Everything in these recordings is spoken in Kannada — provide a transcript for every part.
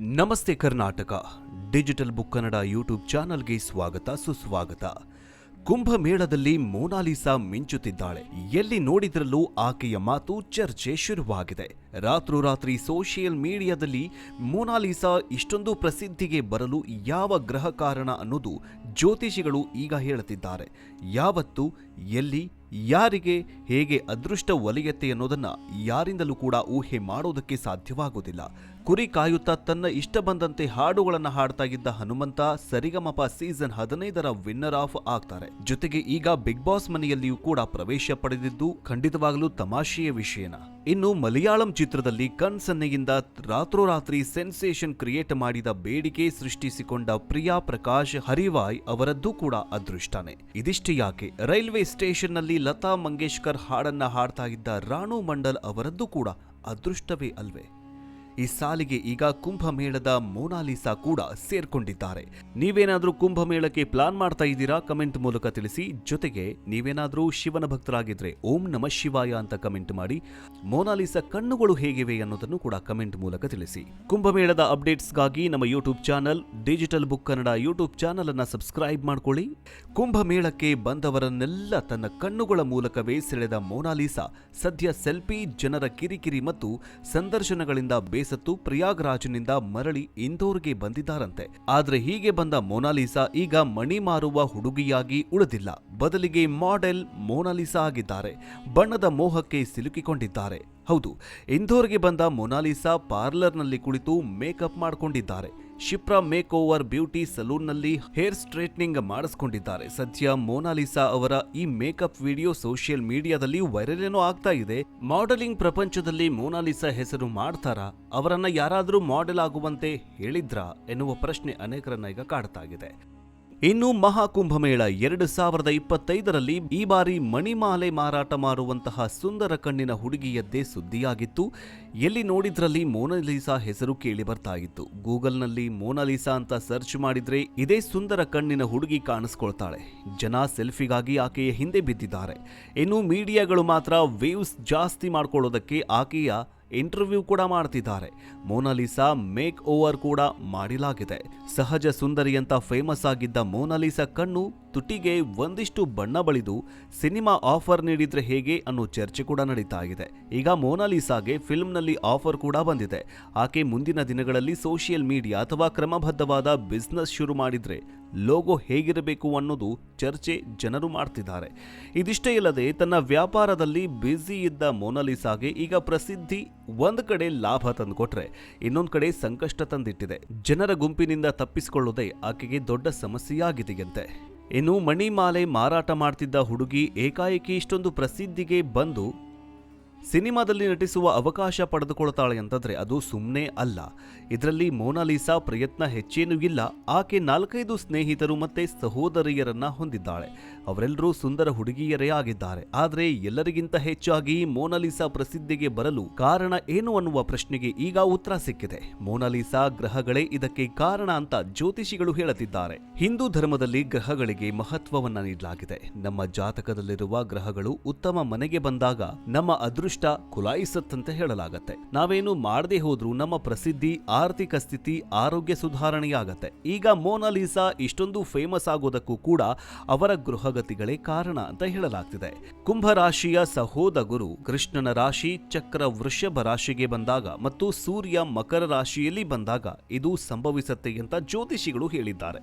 ನಮಸ್ತೆ Karnataka. Digital book Kannada YouTube ಚಾನಲ್ಗೆ ಸ್ವಾಗತ, ಸುಸ್ವಾಗತ. ಕುಂಭಮೇಳದಲ್ಲಿ ಮೋನಾಲಿಸಾ ಮಿಂಚುತ್ತಿದ್ದಾಳೆ. ಎಲ್ಲಿ ನೋಡಿದ್ರಲ್ಲೂ ಆಕೆಯ ಮಾತು ಚರ್ಚೆ ಶುರುವಾಗಿದೆ. ರಾತ್ರೋರಾತ್ರಿ ಸೋಷಿಯಲ್ ಮೀಡಿಯಾದಲ್ಲಿ ಮೋನಾಲಿಸಾ ಇಷ್ಟೊಂದು ಪ್ರಸಿದ್ಧಿಗೆ ಬರಲು ಯಾವ ಗ್ರಹ ಕಾರಣ ಅನ್ನೋದು ಜ್ಯೋತಿಷಿಗಳು ಈಗ ಹೇಳುತ್ತಿದ್ದಾರೆ. ಯಾವತ್ತು, ಎಲ್ಲಿ, ಯಾರಿಗೆ, ಹೇಗೆ ಅದೃಷ್ಟ ಒಲಿಯತ್ತೆ ಅನ್ನೋದನ್ನ ಯಾರಿಂದಲೂ ಕೂಡ ಊಹೆ ಮಾಡೋದಕ್ಕೆ ಸಾಧ್ಯವಾಗುವುದಿಲ್ಲ. ಕುರಿ ಕಾಯುತ್ತಾ ತನ್ನ ಇಷ್ಟ ಬಂದಂತೆ ಹಾಡುಗಳನ್ನು ಹಾಡ್ತಾ ಇದ್ದ ಹನುಮಂತ, ಸರಿಗಮಪ ಸೀಸನ್ ಹದಿನೈದರ ವಿನ್ನರ್ ಆಫ್ ಆಗ್ತಾರೆ. ಜೊತೆಗೆ ಈಗ ಬಿಗ್ ಬಾಸ್ ಮನೆಯಲ್ಲಿಯೂ ಕೂಡ ಪ್ರವೇಶ ಪಡೆದಿದ್ದು ಖಂಡಿತವಾಗಲೂ ತಮಾಷೆಯ ವಿಷಯನ. ಇನ್ನು ಮಲಯಾಳಂ ಚಿತ್ರದಲ್ಲಿ ಕನ್ಸನ್ನೆಯಿಂದ ರಾತ್ರೋರಾತ್ರಿ ಸೆನ್ಸೇಷನ್ ಕ್ರಿಯೇಟ್ ಮಾಡಿದ ಬೇಡಿಕೆ ಸೃಷ್ಟಿಸಿಕೊಂಡ ಪ್ರಿಯಾ ಪ್ರಕಾಶ್ ಹರಿವಾಯ್ ಅವರದ್ದು ಕೂಡ ಅದೃಷ್ಟನೇ. ಇದಿಷ್ಟು ಯಾಕೆ? ರೈಲ್ವೆ ಸ್ಟೇಷನ್ನಲ್ಲಿ ಲತಾ ಮಂಗೇಶ್ಕರ್ ಹಾಡನ್ನ ಹಾಡ್ತಾ ಇದ್ದ ರಾಣು ಮಂಡಲ್ ಅವರದ್ದು ಕೂಡ ಅದೃಷ್ಟವೇ ಅಲ್ವೇ? ಈ ಸಾಲಿಗೆ ಈಗ ಕುಂಭಮೇಳದ ಮೋನಾಲಿಸಾ ಕೂಡ ಸೇರ್ಕೊಂಡಿದ್ದಾರೆ. ನೀವೇನಾದ್ರೂ ಕುಂಭಮೇಳಕ್ಕೆ ಪ್ಲಾನ್ ಮಾಡ್ತಾ ಇದ್ದೀರಾ? ಕಮೆಂಟ್ ಮೂಲಕ ತಿಳಿಸಿ. ಜೊತೆಗೆ ನೀವೇನಾದ್ರೂ ಶಿವನ ಭಕ್ತರಾಗಿದ್ರೆ ಓಂ ನಮ ಶಿವಾಯ ಅಂತ ಕಮೆಂಟ್ ಮಾಡಿ. ಮೋನಾಲಿಸಾ ಕಣ್ಣುಗಳು ಹೇಗಿವೆ ಅನ್ನೋದನ್ನು ಕೂಡ ಕಮೆಂಟ್ ಮೂಲಕ ತಿಳಿಸಿ. ಕುಂಭಮೇಳದ ಅಪ್ಡೇಟ್ಸ್ಗಾಗಿ ನಮ್ಮ YouTube channel, digital book Kannada YouTube channel ಅನ್ನ ಸಬ್ಸ್ಕ್ರೈಬ್ ಮಾಡ್ಕೊಳ್ಳಿ. ಕುಂಭಮೇಳಕ್ಕೆ ಬಂದವರನ್ನೆಲ್ಲ ತನ್ನ ಕಣ್ಣುಗಳ ಮೂಲಕವೇ ಸೆಳೆದ ಮೋನಾಲಿಸಾ ಸದ್ಯ ಸೆಲ್ಫಿ, ಜನರ ಕಿರಿಕಿರಿ ಮತ್ತು ಸಂದರ್ಶನಗಳಿಂದ ಬೇಸತ್ತು ಪ್ರಯಾಗ್ರಾಜ್ನಿಂದ ಮರಳಿ ಇಂದೋರ್ಗೆ ಬಂದಿದ್ದಾರಂತೆ. ಆದ್ರೆ ಹೀಗೆ ಬಂದ ಮೊನಾಲಿಸಾ ಈಗ ಮಣಿ ಮಾರುವ ಹುಡುಗಿಯಾಗಿ ಉಳಿದಿಲ್ಲ. ಬದಲಿಗೆ ಮಾಡೆಲ್ ಮೊನಾಲಿಸಾ ಆಗಿದ್ದಾರೆ. ಬಣ್ಣದ ಮೋಹಕ್ಕೆ ಸಿಲುಕಿಕೊಂಡಿದ್ದಾರೆ. ಹೌದು, ಇಂದೋರ್ಗೆ ಬಂದ ಮೊನಾಲಿಸಾ ಪಾರ್ಲರ್ನಲ್ಲಿ ಕುಳಿತು ಮೇಕಪ್ ಮಾಡಿಕೊಂಡಿದ್ದಾರೆ. ಶಿಪ್ರಾ ಮೇಕ್ ಓವರ್ ಬ್ಯೂಟಿ ಸಲೂನ್ನಲ್ಲಿ ಹೇರ್ ಸ್ಟ್ರೇಟ್ನಿಂಗ್ ಮಾಡಿಸ್ಕೊಂಡಿದ್ದಾರೆ. ಸದ್ಯ ಮೋನಾಲಿಸಾ ಅವರ ಈ ಮೇಕಪ್ ವಿಡಿಯೋ ಸೋಷಿಯಲ್ ಮೀಡಿಯಾದಲ್ಲಿ ವೈರಲ್ ಏನೋ ಆಗ್ತಾ ಇದೆ. ಮಾಡೆಲಿಂಗ್ ಪ್ರಪಂಚದಲ್ಲಿ ಮೋನಾಲಿಸಾ ಹೆಸರು ಮಾಡ್ತಾರಾ? ಅವರನ್ನ ಯಾರಾದರೂ ಮಾಡೆಲ್ ಆಗುವಂತೆ ಹೇಳಿದ್ರಾ? ಎನ್ನುವ ಪ್ರಶ್ನೆ ಅನೇಕರನ್ನ ಈಗ ಕಾಡ್ತಾ ಇದೆ. ಇನ್ನು ಮಹಾಕುಂಭಮೇಳ ಎರಡು ಸಾವಿರದ ಇಪ್ಪತ್ತೈದರಲ್ಲಿ ಈ ಬಾರಿ ಮಣಿಮಾಲೆ ಮಾರಾಟ ಮಾರುವಂತಹ ಸುಂದರ ಕಣ್ಣಿನ ಹುಡುಗಿಯದ್ದೇ ಸುದ್ದಿಯಾಗಿತ್ತು. ಎಲ್ಲಿ ನೋಡಿದ್ರಲ್ಲಿ ಮೋನಾಲಿಸಾ ಹೆಸರು ಕೇಳಿ ಬರ್ತಾ ಇತ್ತು ಗೂಗಲ್ನಲ್ಲಿ ಮೋನಾಲಿಸಾ ಅಂತ ಸರ್ಚ್ ಮಾಡಿದ್ರೆ ಇದೇ ಸುಂದರ ಕಣ್ಣಿನ ಹುಡುಗಿ ಕಾಣಿಸ್ಕೊಳ್ತಾಳೆ. ಜನ ಸೆಲ್ಫಿಗಾಗಿ ಆಕೆಯ ಹಿಂದೆ ಬಿದ್ದಿದ್ದಾರೆ. ಇನ್ನು ಮೀಡಿಯಾಗಳು ಮಾತ್ರ ವೇವ್ಸ್ ಜಾಸ್ತಿ ಮಾಡ್ಕೊಳ್ಳೋದಕ್ಕೆ ಆಕೆಯ ಇಂಟರ್ವ್ಯೂ ಕೂಡ ಮಾಡ್ತಿದ್ದಾರೆ. ಮೋನಾಲಿಸಾ ಮೇಕ್ ಓವರ್ ಕೂಡ ಮಾಡಿಲಾಗಿದೆ. ಸಹಜ ಸುಂದರಿ ಅಂತ ಫೇಮಸ್ ಆಗಿದ್ದ ಮೋನಾಲಿಸಾ ಕಣ್ಣು ತುಟಿಗೆ ಒಂದಿಷ್ಟು ಬಣ್ಣ ಬಳಿದು ಸಿನಿಮಾ ಆಫರ್ ನೀಡಿದ್ರೆ ಹೇಗೆ ಅನ್ನೋ ಚರ್ಚೆ ಕೂಡ ನಡೀತಾ ಇದೆ ಈಗ ಮೋನಾಲಿಸಾಗೆ ಫಿಲ್ಮ್ನಲ್ಲಿ ಆಫರ್ ಕೂಡ ಬಂದಿದೆ. ಆಕೆ ಮುಂದಿನ ದಿನಗಳಲ್ಲಿ ಸೋಷಿಯಲ್ ಮೀಡಿಯಾ ಅಥವಾ ಕ್ರಮಬದ್ಧವಾದ ಬಿಸ್ನೆಸ್ ಶುರು ಮಾಡಿದ್ರೆ ಲೋಗೋ ಹೇಗಿರಬೇಕು ಅನ್ನೋದು ಚರ್ಚೆ ಜನರು ಮಾಡ್ತಿದ್ದಾರೆ. ಇದಿಷ್ಟೇ ಇಲ್ಲದೆ ತನ್ನ ವ್ಯಾಪಾರದಲ್ಲಿ ಬ್ಯುಸಿ ಇದ್ದ ಮೋನಾಲಿಸಾಗೆ ಈಗ ಪ್ರಸಿದ್ಧಿ ಒಂದು ಕಡೆ ಲಾಭ ತಂದುಕೊಟ್ರೆ ಇನ್ನೊಂದು ಕಡೆ ಸಂಕಷ್ಟ ತಂದಿಟ್ಟಿದೆ. ಜನರ ಗುಂಪಿನಿಂದ ತಪ್ಪಿಸಿಕೊಳ್ಳೋದೇ ಆಕೆಗೆ ದೊಡ್ಡ ಸಮಸ್ಯೆಯಾಗಿದೆಯಂತೆ. ಇನ್ನು ಮಣಿಮಾಲೆ ಮಾರಾಟ ಮಾಡ್ತಿದ್ದ ಹುಡುಗಿ ಏಕಾಏಕಿ ಇಷ್ಟೊಂದು ಪ್ರಸಿದ್ಧಿಗೆ ಬಂದು ಸಿನಿಮಾದಲ್ಲಿ ನಟಿಸುವ ಅವಕಾಶ ಪಡೆದುಕೊಳ್ತಾಳೆ ಅಂತಂದರೆ ಅದು ಸುಮ್ಮನೆ ಅಲ್ಲ. ಇದರಲ್ಲಿ ಮೋನಾಲಿಸಾ ಪ್ರಯತ್ನ ಹೆಚ್ಚೇನೂ ಇಲ್ಲ. ಆಕೆ ನಾಲ್ಕೈದು ಸ್ನೇಹಿತರು ಮತ್ತು ಸಹೋದರಿಯರನ್ನ ಹೊಂದಿದ್ದಾಳೆ. ಅವರೆಲ್ಲರೂ ಸುಂದರ ಹುಡುಗಿಯರೇ ಆಗಿದ್ದಾರೆ. ಆದರೆ ಎಲ್ಲರಿಗಿಂತ ಹೆಚ್ಚಾಗಿ ಮೋನಾಲಿಸಾ ಪ್ರಸಿದ್ಧಿಗೆ ಬರಲು ಕಾರಣ ಏನು ಅನ್ನುವ ಪ್ರಶ್ನೆಗೆ ಈಗ ಉತ್ತರ ಸಿಕ್ಕಿದೆ. ಮೋನಾಲಿಸಾ ಗ್ರಹಗಳೇ ಇದಕ್ಕೆ ಕಾರಣ ಅಂತ ಜ್ಯೋತಿಷಿಗಳು ಹೇಳುತ್ತಿದ್ದಾರೆ. ಹಿಂದೂ ಧರ್ಮದಲ್ಲಿ ಗ್ರಹಗಳಿಗೆ ಮಹತ್ವವನ್ನ ನೀಡಲಾಗಿದೆ. ನಮ್ಮ ಜಾತಕದಲ್ಲಿರುವ ಗ್ರಹಗಳು ಉತ್ತಮ ಮನೆಗೆ ಬಂದಾಗ ನಮ್ಮ ಅದೃಷ್ಟ ಕುಲಾಯಿಸತ್ತಂತೆ ಹೇಳಲಾಗತ್ತೆ. ನಾವೇನು ಮಾಡದೆ ಹೋದ್ರೂ ನಮ್ಮ ಪ್ರಸಿದ್ಧಿ, ಆರ್ಥಿಕ ಸ್ಥಿತಿ, ಆರೋಗ್ಯ ಸುಧಾರಣೆಯಾಗತ್ತೆ. ಈಗ ಮೋನಾಲಿಸಾ ಇಷ್ಟೊಂದು ಫೇಮಸ್ ಆಗೋದಕ್ಕೂ ಕೂಡ ಅವರ ಗೃಹಗತಿಗಳೇ ಕಾರಣ ಅಂತ ಹೇಳಲಾಗ್ತಿದೆ. ಕುಂಭರಾಶಿಯ ಸಹೋದ ಗುರು ಕೃಷ್ಣನ ರಾಶಿ ಚಕ್ರ ವೃಷಭ ರಾಶಿಗೆ ಬಂದಾಗ ಮತ್ತು ಸೂರ್ಯ ಮಕರ ರಾಶಿಯಲ್ಲಿ ಬಂದಾಗ ಇದು ಸಂಭವಿಸುತ್ತೆ ಅಂತ ಜ್ಯೋತಿಷಿಗಳು ಹೇಳಿದ್ದಾರೆ.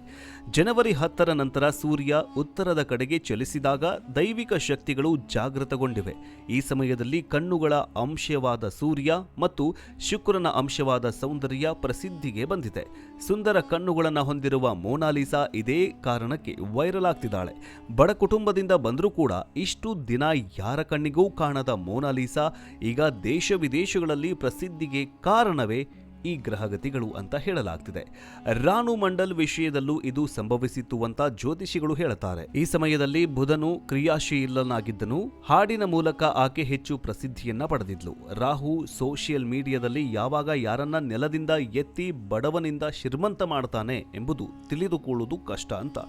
ಜನವರಿ ಹತ್ತರ ನಂತರ ಸೂರ್ಯ ಉತ್ತರದ ಕಡೆಗೆ ಚಲಿಸಿದಾಗ ದೈವಿಕ ಶಕ್ತಿಗಳು ಜಾಗೃತಗೊಂಡಿವೆ. ಈ ಸಮಯದಲ್ಲಿ ಕಣ್ಣುಗಳ ಅಂಶವಾದ ಸೂರ್ಯ ಮತ್ತು ಶುಕ್ರನ ಅಂಶವಾದ ಸೌಂದರ್ಯ ಪ್ರಸಿದ್ಧಿಗೆ ಬಂದಿದೆ. ಸುಂದರ ಕಣ್ಣುಗಳನ್ನು ಹೊಂದಿರುವ ಮೋನಾಲಿಸಾ ಇದೇ ಕಾರಣಕ್ಕೆ ವೈರಲ್ ಆಗ್ತಿದ್ದಾಳೆ. ಬಡ ಕುಟುಂಬದಿಂದ ಬಂದರೂ ಕೂಡ ಇಷ್ಟು ದಿನ ಯಾರ ಕಣ್ಣಿಗೂ ಕಾಣದ ಮೋನಾಲಿಸಾ ಈಗ ದೇಶ ವಿದೇಶಗಳಲ್ಲಿ ಪ್ರಸಿದ್ಧಿಗೆ ಕಾರಣವೇ ಈ ಗ್ರಹಗತಿಗಳು ಅಂತ ಹೇಳಲಾಗ್ತಿದೆ. ರಾನು ಮಂಡಲ್ ವಿಷಯದಲ್ಲೂ ಇದು ಸಂಭವಿಸಿತ್ತು ಅಂತ ಜ್ಯೋತಿಷಿಗಳು ಹೇಳುತ್ತಾರೆ. ಈ ಸಮಯದಲ್ಲಿ ಬುಧನು ಕ್ರಿಯಾಶೀಲನಾಗಿದ್ದನು. ಹಾಡಿನ ಮೂಲಕ ಆಕೆ ಹೆಚ್ಚು ಪ್ರಸಿದ್ಧಿಯನ್ನ ಪಡೆದಿದ್ಲು. ರಾಹು ಸೋಷಿಯಲ್ ಮೀಡಿಯಾದಲ್ಲಿ ಯಾವಾಗ ಯಾರನ್ನ ನೆಲದಿಂದ ಎತ್ತಿ ಬಡವನಿಂದ ಶ್ರೀಮಂತ ಮಾಡ್ತಾನೆ ಎಂಬುದು ತಿಳಿದುಕೊಳ್ಳುವುದು ಕಷ್ಟ ಅಂತ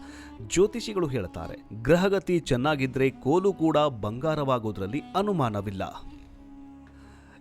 ಜ್ಯೋತಿಷಿಗಳು ಹೇಳುತ್ತಾರೆ. ಗ್ರಹಗತಿ ಚೆನ್ನಾಗಿದ್ರೆ ಕೋಲು ಕೂಡ ಬಂಗಾರವಾಗೋದ್ರಲ್ಲಿ ಅನುಮಾನವಿಲ್ಲ.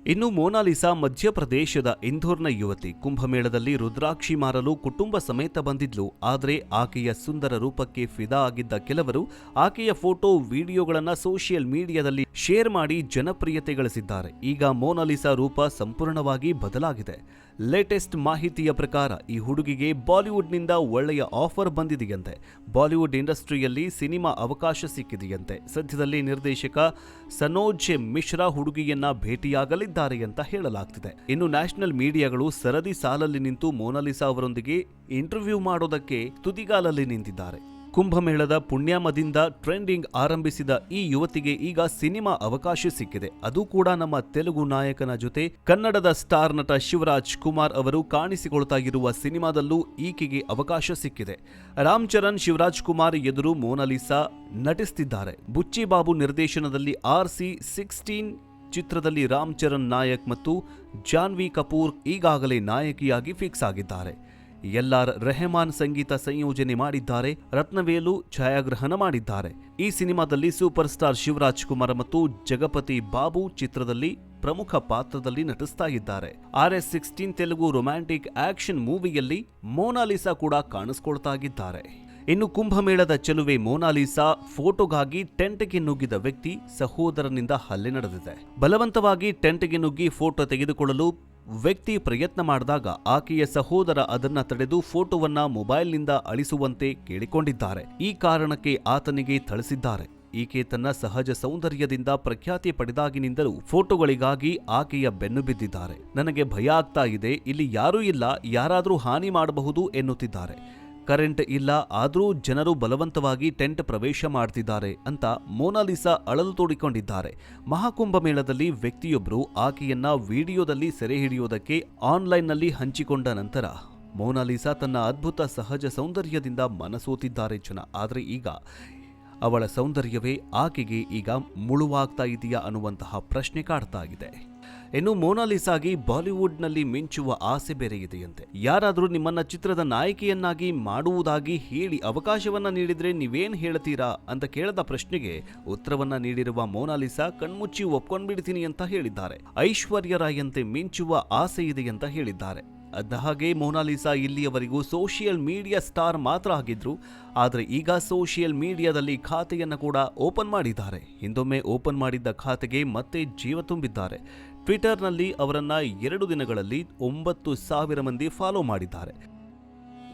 ಇನ್ನು ಮೋನಾಲಿಸಾ ಮಧ್ಯಪ್ರದೇಶದ ಇಂಧೋರ್ನ ಯುವತಿ. ಕುಂಭಮೇಳದಲ್ಲಿ ರುದ್ರಾಕ್ಷಿ ಮಾರಲು ಕುಟುಂಬ ಸಮೇತ ಬಂದಿದ್ಲು. ಆದರೆ ಆಕೆಯ ಸುಂದರ ರೂಪಕ್ಕೆ ಫಿದಾ ಆಗಿದ್ದ ಕೆಲವರು ಆಕೆಯ ಫೋಟೋ, ವಿಡಿಯೋಗಳನ್ನು ಸೋಷಿಯಲ್ ಮೀಡಿಯಾದಲ್ಲಿ ಶೇರ್ ಮಾಡಿ ಜನಪ್ರಿಯತೆ ಗಳಿಸಿದ್ದಾರೆ. ಈಗ ಮೋನಾಲಿಸಾ ರೂಪ ಸಂಪೂರ್ಣವಾಗಿ ಬದಲಾಗಿದೆ. ಲೇಟೆಸ್ಟ್ ಮಾಹಿತಿಯ ಪ್ರಕಾರ, ಈ ಹುಡುಗಿಗೆ ಬಾಲಿವುಡ್ನಿಂದ ಒಳ್ಳೆಯ ಆಫರ್ ಬಂದಿದೆಯಂತೆ. ಬಾಲಿವುಡ್ ಇಂಡಸ್ಟ್ರಿಯಲ್ಲಿ ಸಿನಿಮಾ ಅವಕಾಶ ಸಿಕ್ಕಿದೆಯಂತೆ. ಸದ್ಯದಲ್ಲಿ ನಿರ್ದೇಶಕ ಸನೋಜ್ ಮಿಶ್ರಾ ಹುಡುಗಿಯನ್ನ ಭೇಟಿಯಾಗಲಿದ್ದಾರೆ ಅಂತ ಹೇಳಲಾಗ್ತಿದೆ. ಇನ್ನು ನ್ಯಾಷನಲ್ ಮೀಡಿಯಾಗಳು ಸರದಿ ಸಾಲಲ್ಲಿ ನಿಂತು ಮೋನಾಲಿಸಾ ಅವರೊಂದಿಗೆ ಇಂಟರ್ವ್ಯೂ ಮಾಡೋದಕ್ಕೆ ತುದಿಗಾಲಲ್ಲಿ ನಿಂತಿದ್ದಾರೆ. ಕುಂಭಮೇಳದ ಪುಣ್ಯಾಮದಿಂದ ಟ್ರೆಂಡಿಂಗ್ ಆರಂಭಿಸಿದ ಈ ಯುವತಿಗೆ ಈಗ ಸಿನಿಮಾ ಅವಕಾಶ ಸಿಕ್ಕಿದೆ. ಅದು ಕೂಡ ನಮ್ಮ ತೆಲುಗು ನಾಯಕನ ಜೊತೆ ಕನ್ನಡದ ಸ್ಟಾರ್ ನಟ ಶಿವರಾಜ್ ಕುಮಾರ್ ಅವರು ಕಾಣಿಸಿಕೊಳ್ತಾ ಇರುವ ಸಿನಿಮಾದಲ್ಲೂ ಈಕೆಗೆ ಅವಕಾಶ ಸಿಕ್ಕಿದೆ. ರಾಮ್ ಚರಣ್, ಶಿವರಾಜ್ ಕುಮಾರ್ ಎದುರು ಮೋನಾಲಿಸಾ ನಟಿಸುತ್ತಿದ್ದಾರೆ ಬುಚ್ಚಿ ಬಾಬು ನಿರ್ದೇಶನದಲ್ಲಿ ಆರ್ ಸಿ ಸಿಕ್ಸ್ಟೀನ್ ಚಿತ್ರದಲ್ಲಿ ರಾಮ್ ಚರಣ್ ನಾಯಕ್ ಮತ್ತು ಜಾನ್ವಿ ಕಪೂರ್ ಈಗಾಗಲೇ ನಾಯಕಿಯಾಗಿ ಫಿಕ್ಸ್ ಆಗಿದ್ದಾರೆ. ಎಲ್ಆರ್ ರೆಹಮಾನ್ ಸಂಗೀತ ಸಂಯೋಜನೆ ಮಾಡಿದ್ದಾರೆ, ರತ್ನವೇಲು ಛಾಯಾಗ್ರಹಣ ಮಾಡಿದ್ದಾರೆ. ಈ ಸಿನಿಮಾದಲ್ಲಿ ಸೂಪರ್ ಸ್ಟಾರ್ ಶಿವರಾಜ್ ಕುಮಾರ್ ಮತ್ತು ಜಗಪತಿ ಬಾಬು ಚಿತ್ರದಲ್ಲಿ ಪ್ರಮುಖ ಪಾತ್ರದಲ್ಲಿ ನಟಿಸ್ತಾ ಇದ್ದಾರೆ. R S sixteen Telugu romantic action ಮೂವಿಯಲ್ಲಿ Monalisa ಕೂಡ ಕಾಣಿಸ್ಕೊಳ್ತಾ ಇದ್ದಾರೆ ಇನ್ನು ಕುಂಭಮೇಳದ ಚೆಲುವೆ ಮೋನಾಲಿಸಾ ಫೋಟೋಗಾಗಿ ಟೆಂಟ್ಗೆ ನುಗ್ಗಿದ ವ್ಯಕ್ತಿ ಸಹೋದರನಿಂದ ಹಲ್ಲೆ ನಡೆದಿದೆ. ಬಲವಂತವಾಗಿ ಟೆಂಟ್ಗೆ ನುಗ್ಗಿ ಫೋಟೋ ತೆಗೆದುಕೊಳ್ಳಲು ವ್ಯಕ್ತಿ ಪ್ರಯತ್ನ ಮಾಡಿದಾಗ ಆಕೆಯ ಸಹೋದರ ಅದನ್ನ ತಡೆದು ಫೋಟೋವನ್ನ ಮೊಬೈಲ್ನಿಂದ ಅಳಿಸುವಂತೆ ಕೇಳಿಕೊಂಡಿದ್ದಾರೆ. ಈ ಕಾರಣಕ್ಕೆ ಆತನಿಗೆ ಥಳಿಸಿದ್ದಾರೆ. ಈಕೆ ತನ್ನ ಸಹಜ ಸೌಂದರ್ಯದಿಂದ ಪ್ರಖ್ಯಾತಿ ಪಡೆದಾಗಿನಿಂದಲೂ ಫೋಟೋಗಳಿಗಾಗಿ ಆಕೆಯ ಬೆನ್ನು ಬಿದ್ದಿದ್ದಾರೆ. ನನಗೆ ಭಯ ಆಗ್ತಾ ಇದೆ, ಇಲ್ಲಿ ಯಾರೂ ಇಲ್ಲ, ಯಾರಾದರೂ ಹಾನಿ ಮಾಡಬಹುದು ಎನ್ನುತ್ತಿದ್ದಾರೆ. ಕರೆಂಟ್ ಇಲ್ಲ, ಆದರೂ ಜನರು ಬಲವಂತವಾಗಿ ಟೆಂಟ್ ಪ್ರವೇಶ ಮಾಡ್ತಿದ್ದಾರೆ ಅಂತ ಮೋನಾಲಿಸಾ ಅಳಲು ತೋಡಿಕೊಂಡಿದ್ದಾರೆ. ಮಹಾಕುಂಭ ಮೇಳದಲ್ಲಿ ವ್ಯಕ್ತಿಯೊಬ್ಬರು ಆಕೆಯನ್ನ ವಿಡಿಯೋದಲ್ಲಿ ಸೆರೆ ಹಿಡಿಯೋದಕ್ಕೆ ಆನ್ಲೈನ್ನಲ್ಲಿ ಹಂಚಿಕೊಂಡ ನಂತರ ಮೋನಾಲಿಸಾ ತನ್ನ ಅದ್ಭುತ ಸಹಜ ಸೌಂದರ್ಯದಿಂದ ಮನಸೋತಿದ್ದಾರೆ ಜನ. ಆದರೆ ಈಗ ಅವಳ ಸೌಂದರ್ಯವೇ ಆಕೆಗೆ ಈಗ ಮುಳುವಾಗ್ತಾ ಇದೆಯಾ ಅನ್ನುವಂತಹ ಪ್ರಶ್ನೆ ಕಾಡ್ತಾ ಇದೆ. ಇನ್ನು ಮೋನಾಲಿಸಾಗಿ ಬಾಲಿವುಡ್ನಲ್ಲಿ ಮಿಂಚುವ ಆಸೆ ಬೇರೆ ಇದೆಯಂತೆ ಯಾರಾದರೂ ನಿಮ್ಮನ್ನ ಚಿತ್ರದ ನಾಯಕಿಯನ್ನಾಗಿ ಮಾಡುವುದಾಗಿ ಹೇಳಿ ಅವಕಾಶವನ್ನ ನೀಡಿದ್ರೆ ನೀವೇನ್ ಹೇಳ್ತೀರಾ ಅಂತ ಕೇಳದ ಪ್ರಶ್ನೆಗೆ ಉತ್ತರವನ್ನ ನೀಡಿರುವ ಮೋನಾಲಿಸಾ ಕಣ್ಮುಚ್ಚಿ ಒಪ್ಕೊಂಡ್ಬಿಡ್ತೀನಿ ಅಂತ ಹೇಳಿದ್ದಾರೆ. ಐಶ್ವರ್ಯ ರಾಯಂತೆ ಮಿಂಚುವ ಆಸೆ ಇದೆ ಅಂತ ಹೇಳಿದ್ದಾರೆ. ಅದ ಹಾಗೆ ಮೋನಾಲಿಸಾ ಇಲ್ಲಿಯವರೆಗೂ ಸೋಷಿಯಲ್ ಮೀಡಿಯಾ ಸ್ಟಾರ್ ಮಾತ್ರ ಆಗಿದ್ರು, ಆದರೆ ಈಗ ಸೋಷಿಯಲ್ ಮೀಡಿಯಾದಲ್ಲಿ ಖಾತೆಯನ್ನು ಕೂಡ ಓಪನ್ ಮಾಡಿದ್ದಾರೆ. ಹಿಂದೊಮ್ಮೆ ಓಪನ್ ಮಾಡಿದ್ದ ಖಾತೆಗೆ ಮತ್ತೆ ಜೀವ ತುಂಬಿದ್ದಾರೆ. ಟ್ವಿಟರ್ನಲ್ಲಿ ಅವರನ್ನು ಎರಡು ದಿನಗಳಲ್ಲಿ ಒಂಬತ್ತು ಸಾವಿರ ಮಂದಿ ಫಾಲೋ ಮಾಡಿದ್ದಾರೆ.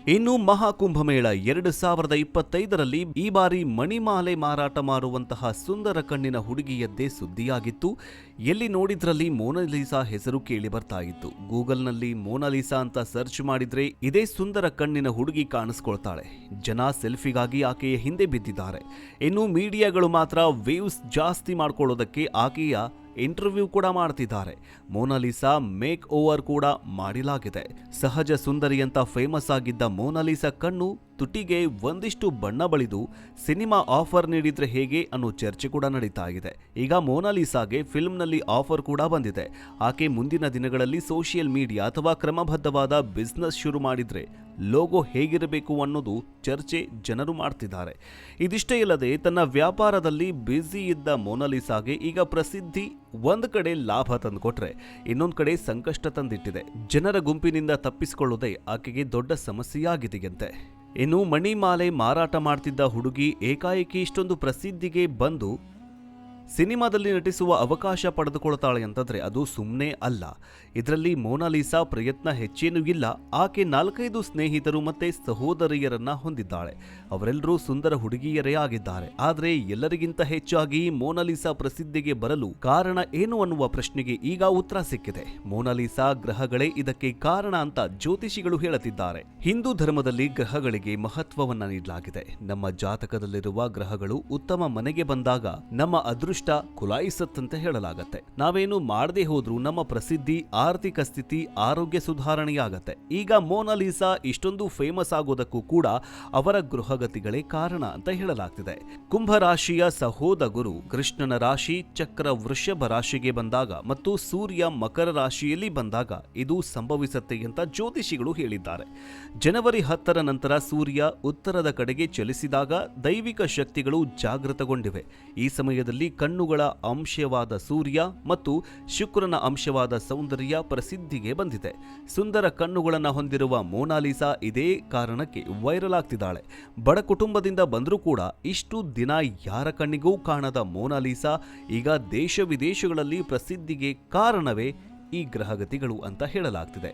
ಇನ್ನು ಮಹಾಕುಂಭಮೇಳ ಎರಡು ಸಾವಿರದ ಇಪ್ಪತ್ತೈದರಲ್ಲಿ ಈ ಬಾರಿ ಮಣಿಮಾಲೆ ಮಾರಾಟ ಮಾರುವಂತಹ ಸುಂದರ ಕಣ್ಣಿನ ಹುಡುಗಿಯದ್ದೇ ಸುದ್ದಿಯಾಗಿತ್ತು. ಎಲ್ಲಿ ನೋಡಿದ್ರಲ್ಲಿ ಮೋನಾಲಿಸಾ ಹೆಸರು ಕೇಳಿ ಬರ್ತಾ ಇತ್ತು. ಗೂಗಲ್ನಲ್ಲಿ ಮೋನಾಲಿಸಾ ಅಂತ ಸರ್ಚ್ ಮಾಡಿದ್ರೆ ಇದೇ ಸುಂದರ ಕಣ್ಣಿನ ಹುಡುಗಿ ಕಾಣಿಸ್ಕೊಳ್ತಾಳೆ. ಜನ ಸೆಲ್ಫಿಗಾಗಿ ಆಕೆಯ ಹಿಂದೆ ಬಿದ್ದಿದ್ದಾರೆ. ಇನ್ನು ಮೀಡಿಯಾಗಳು ಮಾತ್ರ ವೇವ್ಸ್ ಜಾಸ್ತಿ ಮಾಡ್ಕೊಳ್ಳೋದಕ್ಕೆ ಆಕೆಯ ಇಂಟರ್ವ್ಯೂ ಕೂಡ ಮಾಡ್ತಿದ್ದಾರೆ. ಮೋನಾಲಿಸಾ ಮೇಕ್ ಓವರ್ ಕೂಡ ಮಾಡಲಾಗಿದೆ. ಸಹಜ ಸುಂದರಿ ಅಂತ ಫೇಮಸ್ ಆಗಿದ್ದ ಮೋನಾಲಿಸಾ ಕಣ್ಣು ತುಟಿಗೆ ಒಂದಿಷ್ಟು ಬಣ್ಣ ಬಳಿದು ಸಿನಿಮಾ ಆಫರ್ ನೀಡಿದ್ರೆ ಹೇಗೆ ಅನ್ನೋ ಚರ್ಚೆ ಕೂಡ ನಡೀತಾ ಇದೆ. ಈಗ ಮೋನಾಲಿಸಾಗೆ ಫಿಲ್ಮ್ನಲ್ಲಿ ಆಫರ್ ಕೂಡ ಬಂದಿದೆ. ಆಕೆ ಮುಂದಿನ ದಿನಗಳಲ್ಲಿ ಸೋಷಿಯಲ್ ಮೀಡಿಯಾ ಅಥವಾ ಕ್ರಮಬದ್ಧವಾದ ಬಿಸ್ನೆಸ್ ಶುರು ಮಾಡಿದ್ರೆ ಲೋಗೋ ಹೇಗಿರಬೇಕು ಅನ್ನೋದು ಚರ್ಚೆ ಜನರು ಮಾಡ್ತಿದ್ದಾರೆ. ಇದಿಷ್ಟೇ ಇಲ್ಲದೆ ತನ್ನ ವ್ಯಾಪಾರದಲ್ಲಿ ಬ್ಯುಸಿ ಇದ್ದ ಮೋನಾಲಿಸಾಗೆ ಈಗ ಪ್ರಸಿದ್ಧಿ ಒಂದು ಕಡೆ ಲಾಭ ತಂದುಕೊಟ್ರೆ ಇನ್ನೊಂದು ಕಡೆ ಸಂಕಷ್ಟ ತಂದಿಟ್ಟಿದೆ. ಜನರ ಗುಂಪಿನಿಂದ ತಪ್ಪಿಸಿಕೊಳ್ಳುವುದೇ ಆಕೆಗೆ ದೊಡ್ಡ ಸಮಸ್ಯೆಯಾಗಿದೆಯಂತೆ. ಇನ್ನು ಮಣಿಮಾಲೆ ಮಾರಾಟ ಮಾಡ್ತಿದ್ದ ಹುಡುಗಿ ಏಕಾಏಕಿ ಇಷ್ಟೊಂದು ಪ್ರಸಿದ್ಧಿಗೆ ಬಂದು ಸಿನಿಮಾದಲ್ಲಿ ನಟಿಸುವ ಅವಕಾಶ ಪಡೆದುಕೊಳ್ತಾಳೆ ಅಂತಂದ್ರೆ ಅದು ಸುಮ್ಮನೆ ಅಲ್ಲ. ಇದರಲ್ಲಿ ಮೋನಾಲಿಸಾ ಪ್ರಯತ್ನ ಹೆಚ್ಚೇನೂ ಇಲ್ಲ. ಆಕೆ ನಾಲ್ಕೈದು ಸ್ನೇಹಿತರು ಮತ್ತೆ ಸಹೋದರಿಯರನ್ನ ಹೊಂದಿದ್ದಾಳೆ. ಅವರೆಲ್ಲರೂ ಸುಂದರ ಹುಡುಗಿಯರೇ ಆಗಿದ್ದಾರೆ. ಆದರೆ ಎಲ್ಲರಿಗಿಂತ ಹೆಚ್ಚಾಗಿ ಮೋನಾಲಿಸಾ ಪ್ರಸಿದ್ಧಿಗೆ ಬರಲು ಕಾರಣ ಏನು ಅನ್ನುವ ಪ್ರಶ್ನೆಗೆ ಈಗ ಉತ್ತರ ಸಿಕ್ಕಿದೆ. ಮೋನಾಲಿಸಾ ಗ್ರಹಗಳೇ ಇದಕ್ಕೆ ಕಾರಣ ಅಂತ ಜ್ಯೋತಿಷಿಗಳು ಹೇಳುತ್ತಿದ್ದಾರೆ. ಹಿಂದೂ ಧರ್ಮದಲ್ಲಿ ಗ್ರಹಗಳಿಗೆ ಮಹತ್ವವನ್ನ ನೀಡಲಾಗಿದೆ. ನಮ್ಮ ಜಾತಕದಲ್ಲಿರುವ ಗ್ರಹಗಳು ಉತ್ತಮ ಮನೆಗೆ ಬಂದಾಗ ನಮ್ಮ ಅದೃಷ್ಟ ಕುಲಾಯಿಸತ್ತಂತೆ ಹೇಳಲಾಗತ್ತೆ. ನಾವೇನು ಮಾಡದೇ ಹೋದ್ರೂ ನಮ್ಮ ಪ್ರಸಿದ್ಧಿ, ಆರ್ಥಿಕ ಸ್ಥಿತಿ, ಆರೋಗ್ಯ ಸುಧಾರಣೆಯಾಗತ್ತೆ. ಈಗ ಮೋನಾಲಿಸಾ ಇಷ್ಟೊಂದು ಫೇಮಸ್ ಆಗೋದಕ್ಕೂ ಕೂಡ ಅವರ ಗೃಹಗತಿಗಳೇ ಕಾರಣ ಅಂತ ಹೇಳಲಾಗ್ತಿದೆ. ಕುಂಭ ರಾಶಿಯ ಸಹೋದ ಗುರು ಕೃಷ್ಣನ ರಾಶಿ ಚಕ್ರ ವೃಷಭ ರಾಶಿಗೆ ಬಂದಾಗ ಮತ್ತು ಸೂರ್ಯ ಮಕರ ರಾಶಿಯಲ್ಲಿ ಬಂದಾಗ ಇದು ಸಂಭವಿಸುತ್ತೆ ಅಂತ ಜ್ಯೋತಿಷಿಗಳು ಹೇಳಿದ್ದಾರೆ. ಜನವರಿ ಹತ್ತರ ನಂತರ ಸೂರ್ಯ ಉತ್ತರದ ಕಡೆಗೆ ಚಲಿಸಿದಾಗ ದೈವಿಕ ಶಕ್ತಿಗಳು ಜಾಗೃತಗೊಂಡಿವೆ. ಈ ಸಮಯದಲ್ಲಿ ಕಣ್ಣು ಕಣ್ಣುಗಳ ಅಂಶವಾದ ಸೂರ್ಯ ಮತ್ತು ಶುಕ್ರನ ಅಂಶವಾದ ಸೌಂದರ್ಯ ಪ್ರಸಿದ್ಧಿಗೆ ಬಂದಿದೆ. ಸುಂದರ ಕಣ್ಣುಗಳನ್ನು ಹೊಂದಿರುವ ಮೋನಾಲಿಸಾ ಇದೇ ಕಾರಣಕ್ಕೆ ವೈರಲ್ ಆಗ್ತಿದ್ದಾಳೆ. ಬಡ ಕುಟುಂಬದಿಂದ ಬಂದರೂ ಕೂಡ ಇಷ್ಟು ದಿನ ಯಾರ ಕಣ್ಣಿಗೂ ಕಾಣದ ಮೋನಾಲಿಸಾ ಈಗ ದೇಶ ವಿದೇಶಗಳಲ್ಲಿ ಪ್ರಸಿದ್ಧಿಗೆ ಕಾರಣವೇ ಈ ಗ್ರಹಗತಿಗಳು ಅಂತ ಹೇಳಲಾಗ್ತಿದೆ.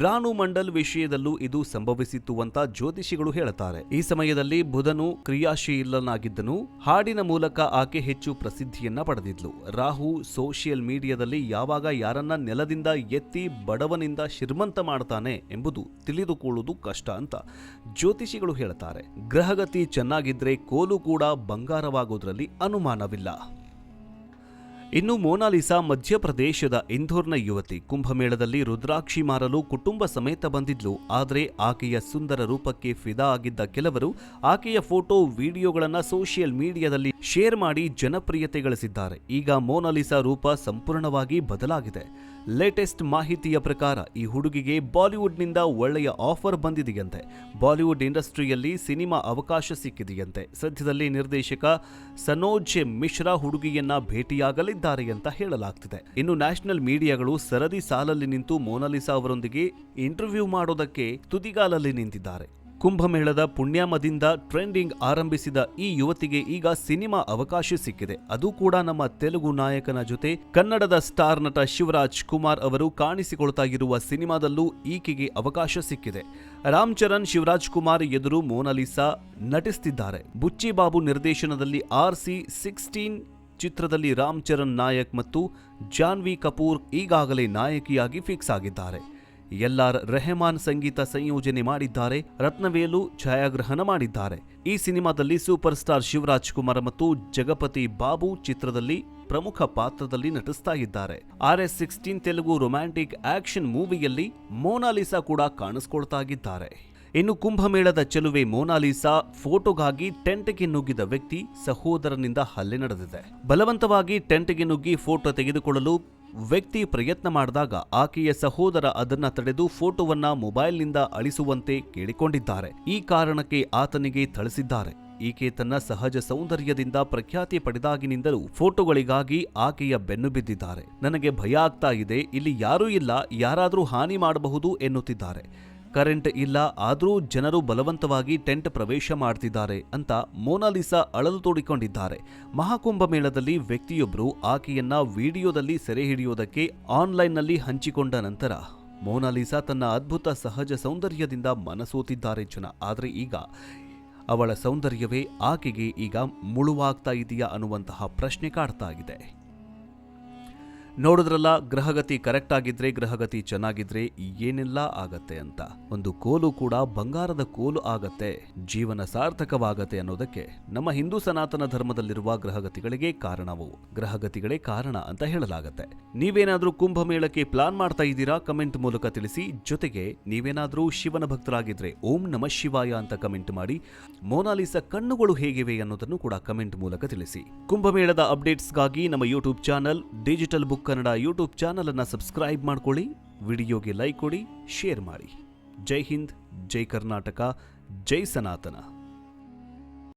ರಾನು ಮಂಡಲ್ ವಿಷಯದಲ್ಲೂ ಇದು ಸಂಭವಿಸಿತ್ತು ಅಂತ ಜ್ಯೋತಿಷಿಗಳು ಹೇಳುತ್ತಾರೆ. ಈ ಸಮಯದಲ್ಲಿ ಬುಧನು ಕ್ರಿಯಾಶೀಲನಾಗಿದ್ದನು. ಹಾಡಿನ ಮೂಲಕ ಆಕೆ ಹೆಚ್ಚು ಪ್ರಸಿದ್ಧಿಯನ್ನ ಪಡೆದಿದ್ಲು. ರಾಹು ಸೋಷಿಯಲ್ ಮೀಡಿಯಾದಲ್ಲಿ ಯಾವಾಗ ಯಾರನ್ನ ನೆಲದಿಂದ ಎತ್ತಿ ಬಡವನಿಂದ ಶ್ರೀಮಂತ ಮಾಡ್ತಾನೆ ಎಂಬುದು ತಿಳಿದುಕೊಳ್ಳುವುದು ಕಷ್ಟ ಅಂತ ಜ್ಯೋತಿಷಿಗಳು ಹೇಳುತ್ತಾರೆ. ಗ್ರಹಗತಿ ಚೆನ್ನಾಗಿದ್ರೆ ಕೋಲು ಕೂಡ ಬಂಗಾರವಾಗೋದ್ರಲ್ಲಿ ಅನುಮಾನವಿಲ್ಲ. ಇನ್ನು ಮೋನಾಲಿಸಾ ಮಧ್ಯಪ್ರದೇಶದ ಇಂಧೋರ್ನ ಯುವತಿ. ಕುಂಭಮೇಳದಲ್ಲಿ ರುದ್ರಾಕ್ಷಿ ಮಾರಲು ಕುಟುಂಬ ಸಮೇತ ಬಂದಿದ್ಲು. ಆದರೆ ಆಕೆಯ ಸುಂದರ ರೂಪಕ್ಕೆ ಫಿದಾ ಆಗಿದ್ದ ಕೆಲವರು ಆಕೆಯ ಫೋಟೋ, ವಿಡಿಯೋಗಳನ್ನು ಸೋಷಿಯಲ್ ಮೀಡಿಯಾದಲ್ಲಿ ಶೇರ್ ಮಾಡಿ ಜನಪ್ರಿಯತೆ ಗಳಿಸಿದ್ದಾರೆ. ಈಗ ಮೋನಾಲಿಸಾ ರೂಪ ಸಂಪೂರ್ಣವಾಗಿ ಬದಲಾಗಿದೆ. ಲೇಟೆಸ್ಟ್ ಮಾಹಿತಿಯ ಪ್ರಕಾರ ಈ ಹುಡುಗಿಗೆ ಬಾಲಿವುಡ್ನಿಂದ ಒಳ್ಳೆಯ ಆಫರ್ ಬಂದಿದೆಯಂತೆ. ಬಾಲಿವುಡ್ ಇಂಡಸ್ಟ್ರಿಯಲ್ಲಿ ಸಿನಿಮಾ ಅವಕಾಶ ಸಿಕ್ಕಿದೆಯಂತೆ. ಸದ್ಯದಲ್ಲಿ ನಿರ್ದೇಶಕ ಸನೋಜ್ ಮಿಶ್ರಾ ಹುಡುಗಿಯನ್ನ ಭೇಟಿಯಾಗಲಿದ್ದಾರೆ ಅಂತ ಹೇಳಲಾಗ್ತಿದೆ. ಇನ್ನು ನ್ಯಾಷನಲ್ ಮೀಡಿಯಾಗಳು ಸರದಿ ಸಾಲಲ್ಲಿ ನಿಂತು ಮೋನಾಲಿಸಾ ಅವರೊಂದಿಗೆ ಇಂಟರ್ವ್ಯೂ ಮಾಡೋದಕ್ಕೆ ತುದಿಗಾಲಲ್ಲಿ ನಿಂತಿದ್ದಾರೆ. ಕುಂಭಮೇಳದ ಪುಣ್ಯಾಮದಿಂದ ಟ್ರೆಂಡಿಂಗ್ ಆರಂಭಿಸಿದ ಈ ಯುವತಿಗೆ ಈಗ ಸಿನಿಮಾ ಅವಕಾಶ ಸಿಕ್ಕಿದೆ. ಅದು ಕೂಡ ನಮ್ಮ ತೆಲುಗು ನಾಯಕನ ಜೊತೆ ಕನ್ನಡದ ಸ್ಟಾರ್ ನಟ ಶಿವರಾಜ್ ಕುಮಾರ್ ಅವರು ಕಾಣಿಸಿಕೊಳ್ತಾ ಇರುವ ಸಿನಿಮಾದಲ್ಲೂ ಈಕೆಗೆ ಅವಕಾಶ ಸಿಕ್ಕಿದೆ. ರಾಮ್ ಚರಣ್, ಶಿವರಾಜ್ ಕುಮಾರ್ ಎದುರು ಮೋನಾಲಿಸಾ ನಟಿಸುತ್ತಿದ್ದಾರೆ ಬುಚ್ಚಿಬಾಬು ನಿರ್ದೇಶನದಲ್ಲಿ ಆರ್ ಸಿ ಸಿಕ್ಸ್ಟೀನ್ ಚಿತ್ರದಲ್ಲಿ ರಾಮ್ ಚರಣ್ ನಾಯಕ್ ಮತ್ತು ಜಾನ್ವಿ ಕಪೂರ್ ಈಗಾಗಲೇ ನಾಯಕಿಯಾಗಿ ಫಿಕ್ಸ್ ಆಗಿದ್ದಾರೆ. ಎಲ್ ಆರ್ ರೆಹಮಾನ್ ಸಂಗೀತ ಸಂಯೋಜನೆ ಮಾಡಿದ್ದಾರೆ, ರತ್ನವೇಲು ಛಾಯಾಗ್ರಹಣ ಮಾಡಿದ್ದಾರೆ. ಈ ಸಿನಿಮಾದಲ್ಲಿ ಸೂಪರ್ ಸ್ಟಾರ್ ಶಿವರಾಜ್ ಕುಮಾರ್ ಮತ್ತು ಜಗಪತಿ ಬಾಬು ಚಿತ್ರದಲ್ಲಿ ಪ್ರಮುಖ ಪಾತ್ರದಲ್ಲಿ ನಟಿಸ್ತಾ ಇದ್ದಾರೆ. R S sixteen Telugu romantic action ಮೂವಿಯಲ್ಲಿ Monalisa ಕೂಡ ಕಾಣಿಸ್ಕೊಳ್ತಾ ಇದ್ದಾರೆ ಇನ್ನು ಕುಂಭಮೇಳದ ಚೆಲುವೆ ಮೋನಾಲಿಸಾ ಫೋಟೋಗಾಗಿ ಟೆಂಟ್ಗೆ ನುಗ್ಗಿದ ವ್ಯಕ್ತಿ ಸಹೋದರನಿಂದ ಹಲ್ಲೆ ನಡೆದಿದೆ. ಬಲವಂತವಾಗಿ ಟೆಂಟ್ಗೆ ನುಗ್ಗಿ ಫೋಟೋ ತೆಗೆದುಕೊಳ್ಳಲು ವ್ಯಕ್ತಿ ಪ್ರಯತ್ನ ಮಾಡಿದಾಗ ಆಕೆಯ ಸಹೋದರ ಅದನ್ನ ತಡೆದು ಫೋಟೋವನ್ನ ಮೊಬೈಲ್ನಿಂದ ಅಳಿಸುವಂತೆ ಕೇಳಿಕೊಂಡಿದ್ದಾರೆ. ಈ ಕಾರಣಕ್ಕೆ ಆತನಿಗೆ ಥಳಿಸಿದ್ದಾರೆ. ಈಕೆ ತನ್ನ ಸಹಜ ಸೌಂದರ್ಯದಿಂದ ಪ್ರಖ್ಯಾತಿ ಪಡೆದಾಗಿನಿಂದಲೂ ಫೋಟೋಗಳಿಗಾಗಿ ಆಕೆಯ ಬೆನ್ನು ಬಿದ್ದಿದ್ದಾರೆ. ನನಗೆ ಭಯ ಆಗ್ತಾ ಇದೆ, ಇಲ್ಲಿ ಯಾರೂ ಇಲ್ಲ, ಯಾರಾದರೂ ಹಾನಿ ಮಾಡಬಹುದು ಎನ್ನುತ್ತಿದ್ದಾರೆ. ಕರೆಂಟ್ ಇಲ್ಲ, ಆದರೂ ಜನರು ಬಲವಂತವಾಗಿ ಟೆಂಟ್ ಪ್ರವೇಶ ಮಾಡ್ತಿದ್ದಾರೆ ಅಂತ ಮೋನಾಲಿಸಾ ಅಳಲು ತೋಡಿಕೊಂಡಿದ್ದಾರೆ. ಮಹಾಕುಂಭ ಮೇಳದಲ್ಲಿ ವ್ಯಕ್ತಿಯೊಬ್ಬರು ಆಕೆಯನ್ನ ವಿಡಿಯೋದಲ್ಲಿ ಸೆರೆ ಹಿಡಿಯೋದಕ್ಕೆ ಆನ್ಲೈನ್ನಲ್ಲಿ ಹಂಚಿಕೊಂಡ ನಂತರ ಮೋನಾಲಿಸಾ ತನ್ನ ಅದ್ಭುತ ಸಹಜ ಸೌಂದರ್ಯದಿಂದ ಮನಸೋತಿದ್ದಾರೆ ಜನ. ಆದರೆ ಈಗ ಅವಳ ಸೌಂದರ್ಯವೇ ಆಕೆಗೆ ಈಗ ಮುಳುವಾಗ್ತಾ ಇದೆಯಾ ಅನ್ನುವಂತಹ ಪ್ರಶ್ನೆ ಕಾಡ್ತಾ ಇದೆ. ನೋಡಿದ್ರಲ್ಲ, ಗ್ರಹಗತಿ ಕರೆಕ್ಟ್ ಆಗಿದ್ರೆ ಗ್ರಹಗತಿ ಚೆನ್ನಾಗಿದ್ರೆ ಏನೆಲ್ಲ ಆಗತ್ತೆ ಅಂತ. ಒಂದು ಕೋಲು ಕೂಡ ಬಂಗಾರದ ಕೋಲು ಆಗತ್ತೆ, ಜೀವನ ಸಾರ್ಥಕವಾಗತ್ತೆ ಅನ್ನೋದಕ್ಕೆ ನಮ್ಮ ಹಿಂದೂ ಸನಾತನ ಧರ್ಮದಲ್ಲಿರುವ ಗ್ರಹಗತಿಗಳಿಗೆ ಕಾರಣವು. ಗ್ರಹಗತಿಗಳೇ ಕಾರಣ ಅಂತ ಹೇಳಲಾಗತ್ತೆ. ನೀವೇನಾದ್ರೂ ಕುಂಭಮೇಳಕ್ಕೆ ಪ್ಲಾನ್ ಮಾಡ್ತಾ ಇದ್ದೀರಾ? ಕಮೆಂಟ್ ಮೂಲಕ ತಿಳಿಸಿ. ಜೊತೆಗೆ ನೀವೇನಾದ್ರೂ ಶಿವನ ಭಕ್ತರಾಗಿದ್ರೆ ಓಂ ನಮ ಶಿವಾಯ ಅಂತ ಕಮೆಂಟ್ ಮಾಡಿ. ಮೋನಾಲಿಸ ಕಣ್ಣುಗಳು ಹೇಗಿವೆ ಅನ್ನೋದನ್ನು ಕೂಡ ಕಮೆಂಟ್ ಮೂಲಕ ತಿಳಿಸಿ. ಕುಂಭಮೇಳದ ಅಪ್ಡೇಟ್ಸ್ಗಾಗಿ ನಮ್ಮ YouTube channel digital book Kannada YouTube channel ಅನ್ನ ಸಬ್ಸ್ಕ್ರೈಬ್ ಮಾಡ್ಕೊಳ್ಳಿ, ವಿಡಿಯೋಗೆ ಲೈಕ್ ಕೊಡಿ, ಶೇರ್ ಮಾಡಿ. ಜೈ ಹಿಂದ್, ಜೈ ಕರ್ನಾಟಕ, ಜೈ ಸನಾತನ.